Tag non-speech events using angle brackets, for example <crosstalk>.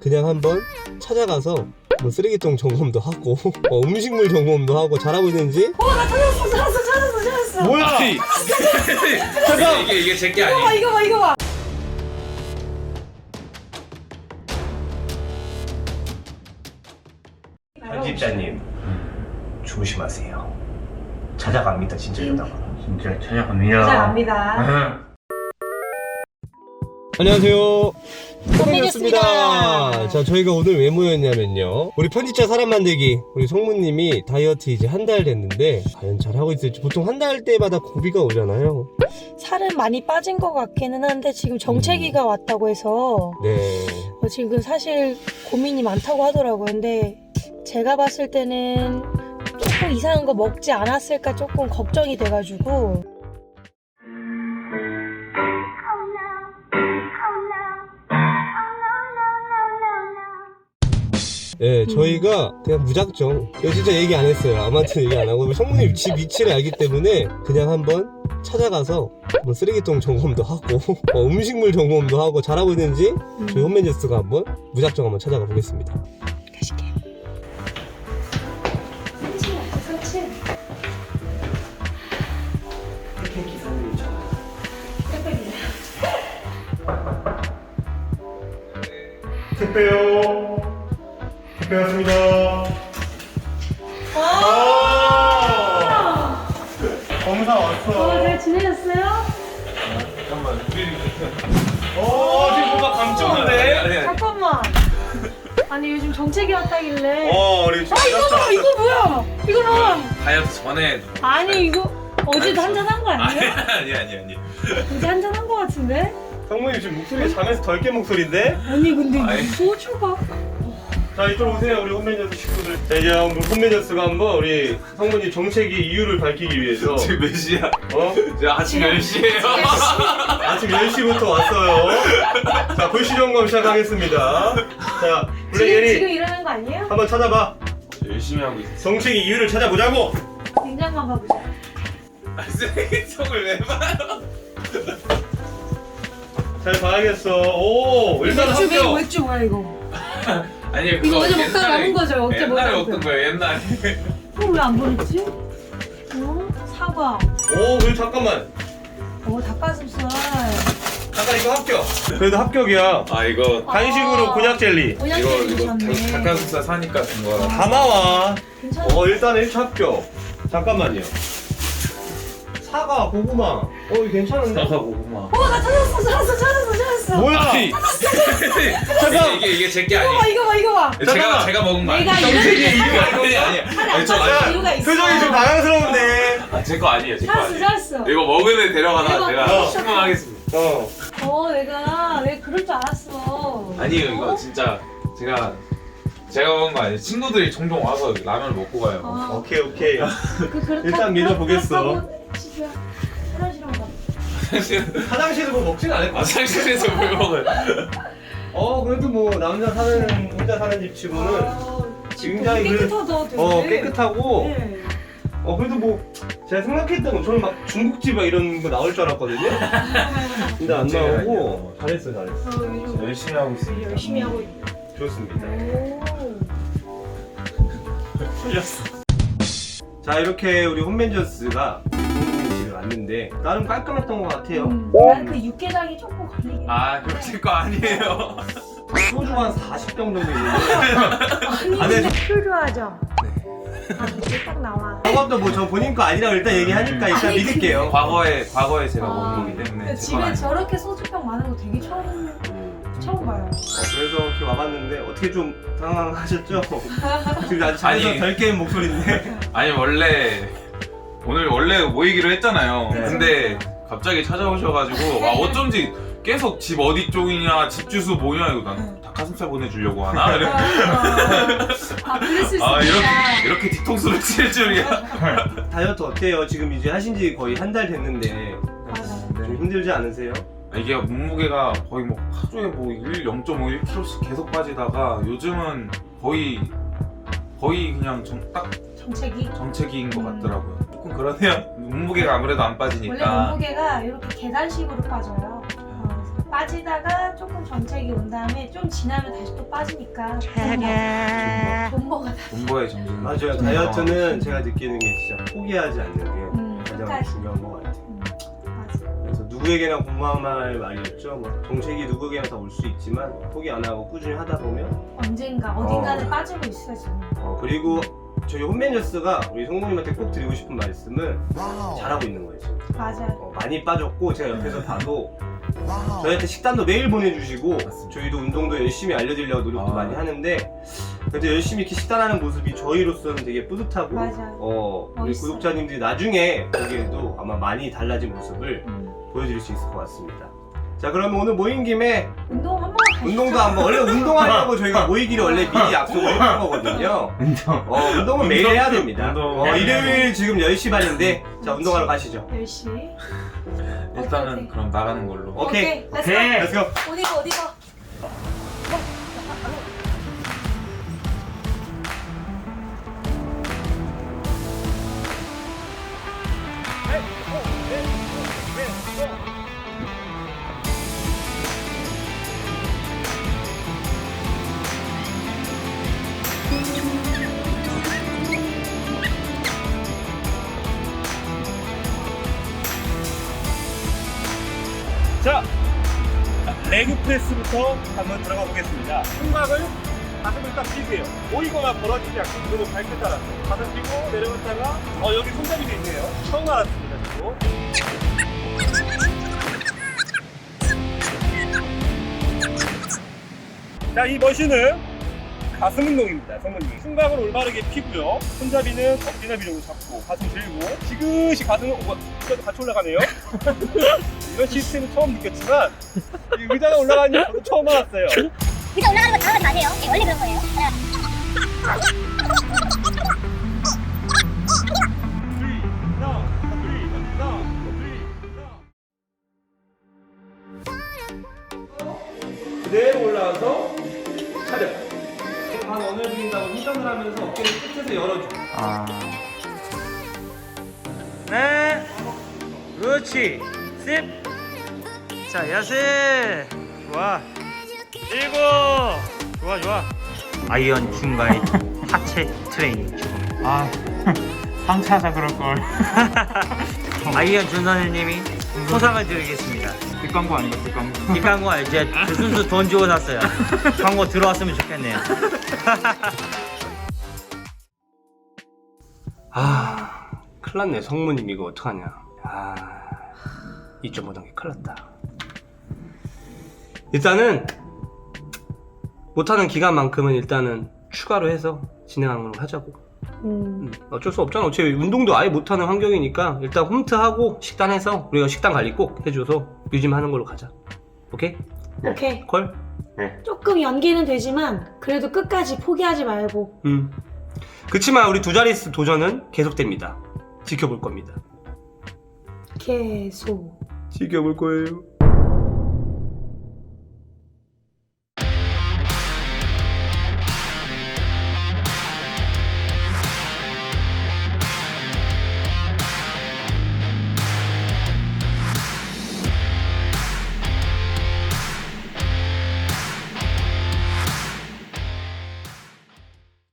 그냥 한번 찾아가서 뭐 쓰레기통 점검도 하고 어, <laughs> 음식물 점검도 하고 잘하고 있는지 어나 찾았어 찾았어 찾았어 찾았어 뭐야? 아니, 잠깐! <laughs> 이게 이게 제게 이거 봐 아니. 이거 봐 이거 봐 편집자님 조심하세요. 찾아갑니다 진짜 이러다가. 진짜 찾아갑니다. <laughs> 찾아갑니다 안녕하세요. 선배였습니다. 자, 저희가 오늘 왜 모였냐면요. 우리 편집자 사람 만들기. 우리 성무님이 다이어트 이제 한 달 됐는데, 과연 잘 하고 있을지. 보통 한 달 때마다 고비가 오잖아요. 살은 많이 빠진 것 같기는 한데 지금 정체기가 왔다고 해서 네. 어, 지금 사실 고민이 많다고 하더라고요 근데 제가 봤을 때는 조금 이상한 거 먹지 않았을까 조금 걱정이 돼가지고 네, 저희가 그냥 무작정. 이거 진짜 얘기 안 했어요. 아무한테 얘기 안 하고. 성무님 집 위치를 알기 때문에 그냥 한번 찾아가서 뭐 쓰레기통 점검도 하고, 어, <laughs> 음식물 점검도 하고, 잘하고 있는지 저희 홈매니저스가 한번 무작정 한번 찾아가 보겠습니다. 가실게요 3층 없어 3층 택배요. 택배 왔습니다. 아! 검사 어, 왔어. 잘 지내셨어요? 어 지금 뭔가 감쪽인데. 잠깐만 아니 요즘 정체기 왔다길래 어 우리 아 이거 봐 이거 뭐야 이거 봐 다이어트 전에 아니 이거 어제도 한잔 한 거 아니에요? 아니 아니 아니. 어제 한잔 한 거 같은데? 성모님 지금 목소리 잠에서 덜 깬 목소리인데? 아니 근데 아이. 소주가 자 이쪽 오세요 우리 홈매니저스 식구들. 자 이제 우리 홈매니저스가 한번 우리 성모님 정체기 이유를 밝히기 위해서 지금 몇 시야? 어 지금 아침 10시에요. 아침 10시부터 왔어요. 자 불시 점검 시작하겠습니다. 자 지금, 지금 블랙예리 일하는 거 아니에요? 한번 찾아봐. 열심히 하고 있어. 정체기 이유를 찾아보자고. 냉장고 가보자 아, 쓰레기통을 왜 봐요? 잘 봐야겠어. 오 일단 합격. 맥주 뭐야 이거 <laughs> 아니 이거 그거 어제 먹다가 옛날에- 남은 거죠? 어제 옛날에 먹다가 먹던 거예요 옛날에. 그럼 왜안 버렸지? 어? 사과 오 그래 잠깐만. 어 닭가슴살 잠깐 이거 합격. 그래도 합격이야. 아 이거 간식으로 아. 곤약 젤리. 곤약 이거 젤리 이거 주셨네 닭- 닭가슴살 사니까 준 거야. 다 나와. 괜찮아 어 일단 1차 합격. 잠깐만요. 사과, 고구마. 어 이거 괜찮은데? 사과 고구마. 어 나 찾았어 찾았어 찾았어 찾았어 뭐야? 아니, 잠깐. 이게 이게 제게 이거 봐 아니. 이거 봐 이거 봐 제가 잠깐만. 제가 먹은 거 내가 아니에요. 이거 이거 이유가 아니 아니. 하나 아니 저안 아니. 이유가 있어 표정이 좀 당황스러운데. 아, 제거 아니에요. 제 거 찾았어 아니에요. 찾았어 이거 데려가다 대박. 내가 어. 신문하겠습니다. 어. 어 내가 왜 그럴 줄 알았어 아니에요 이거 어? 진짜 제가 제가 먹은 거 아니에요. 친구들이 종종 와서 라면을 먹고 가요. 어, 오케이 오케이. 그, 그, 일단 믿어보겠어. 치즈야 화장실로 가 화장실에서 뭐 먹진 않을 거야. 화장실에서 뭘 먹어요? 어 그래도 뭐 남자 사는 혼자 사는 집 치고는 아, 굉장히 그- 깨끗하다 되게 어 깨끗하고 네. 어 그래도 뭐 제가 생각했던 건 저는 막 중국집 막 이런 거 나올 줄 알았거든요. 근데 안 나오고 잘했어 잘했어. 어, 요즘 열심히 하고 있습니다. 열심히 하고 있다 좋습니다. 오. <laughs> 풀렸어. 자 이렇게 우리 홈맨저스가 왔는데 나름 깔끔했던 것 같아요. 음, 난그 육개장이 조금 걸리긴 아 그거 제거 아니에요. 소주 한 40병 정도 있는데 아니 안에 근데 필요하죠? 아 이게 딱 나와 그것도 뭐 저 본인 거 아니라고 일단 얘기하니까 일단 아니, 믿을게요. 과거에 과거에 제가 아, 먹은 거기 때문에 그제 집에 건 아니에요. 저렇게 소주병 많은 거 되게 처음 처음 봐요 어, 그래서 이렇게 와봤는데 어떻게 좀 당황하셨죠? <laughs> 지금 아주 아니. <laughs> 덜깬 목소리인데 <laughs> 아니 원래 오늘 원래 모이기로 했잖아요. 네. 근데 갑자기 찾아오셔가지고 와 어쩐지 계속 집 어디 쪽이냐 집 주소 뭐냐 이거 난 닭가슴살 보내주려고 하나? 이래- 아 그랬을 수아 이렇게 이렇게 뒤통수를 칠 줄이야. <laughs> 다이어트 어때요? 지금 이제 하신 지 거의 한 달 됐는데 맞아 좀 힘들지 않으세요? 이게 몸무게가 거의 뭐 하루에 뭐 1, 0.5kg씩 계속 빠지다가 요즘은 거의 거의 그냥 정, 딱 정책이 정체기인 것 음. 같더라고요. 조금 그러네요. <laughs> 몸무게가 아무래도 안 원래 빠지니까. 몸무게가 이렇게 계단식으로 빠져요 어, 빠지다가 조금 정책이 온 다음에 좀 지나면 다시 또 빠지니까 존버 존버가 다 본거의 정신. 맞아요. 다이어트는 제가 느끼는 게 진짜 포기하지 않는 게 음, 가장 끝까지. 중요한 것 같아요. 누구에게나 공감할 말이었죠. 뭐 정책이 누구에게나 다 올 수 있지만 포기 안 하고 꾸준히 하다 보면 언젠가 어딘가는 어. 빠지고 있어요 지금. 어, 그리고 저희 홈매니저스가 우리 성모님한테 꼭 드리고 싶은 말씀은 잘하고 있는 거예요. 지금. 맞아요. 어, 많이 빠졌고 제가 옆에서 봐도 저희한테 식단도 매일 보내주시고 맞습니다. 저희도 운동도 열심히 알려드리려고 노력도 아. 많이 하는데 그래도 열심히 이렇게 식단하는 모습이 저희로서는 되게 뿌듯하고 맞아요. 어, 우리 멋있어요. 구독자님들이 나중에 보기에도 아마 많이 달라진 모습을 음. 보여드릴 수 있을 것 같습니다. 자 그러면 오늘 모인 김에 운동 한번 가시죠. 운동도 한번 원래 운동하려고 저희가 <laughs> 모이기를 원래 미리 약속을 했던 거거든요. 운동. 어 운동은 매일 해야 됩니다. 운동. 어, 일요일 지금 10시 반인데 자 운동하러 가시죠. 열심히. 일단은 오케이. 그럼 나가는 걸로. 오케이. 렛츠고. 오케이. Let's go. 어디가 어디가. 레그 프레스부터 한번 들어가 보겠습니다. 흉곽을 가슴을 딱 펴세요. 모이거나 벌어지지 않고 무릎을 발끝 따라서 가슴 펴고 내려갔다가 어 여기 손잡이 돼 있네요. 처음 알았습니다. 저거. 자, 이 머신은 가슴 운동입니다, 성모님. 흉곽을 올바르게 피고요. 손잡이는 어깨나 위로 잡고 가슴 들고 지그시 가슴을 오, 같이 올라가네요. 이런 시스템은 처음 느꼈지만 이 의자가 올라가는 게 저도 처음 알았어요. 의자 올라가는 거 당황하지 마세요. 예, 원래 그런 거예요. 그대로 올라와서 차렷. 방 어느 중인다고 회전을 하면서 어깨를 끝에서 열어줘. 아. 네. 그렇지. 십. 자, 야세. 좋아. 일곱. 좋아, 좋아. 아이언 중가의 <laughs> 하체 트레이닝 중. 아, 상차자 그럴걸. <laughs> 아이언 준 선생님이 포상을 드리겠습니다. 뒷광고 아닌가, 뒷광고. 이 광고 이제 그 순수 돈 주고 샀어요. <laughs> 광고 들어왔으면 좋겠네요. 아, 큰일 났네. 성모님 이거 어떡하냐. 아, 2.5단계 큰일 났다. 일단은, 못하는 기간만큼은 일단은 추가로 해서 진행하는 걸로 하자고. 음. 음, 어쩔 수 없잖아. 어차피 운동도 아예 못하는 환경이니까 일단 홈트하고 식단해서 우리가 식단 관리 꼭 해줘서 유지하는 걸로 가자. 오케이? 오케이. 콜? 조금 연기는 되지만 그래도 끝까지 포기하지 말고 음. 그치만 우리 두 자릿수 도전은 계속됩니다. 지켜볼 겁니다. 계속. 지켜볼 거예요.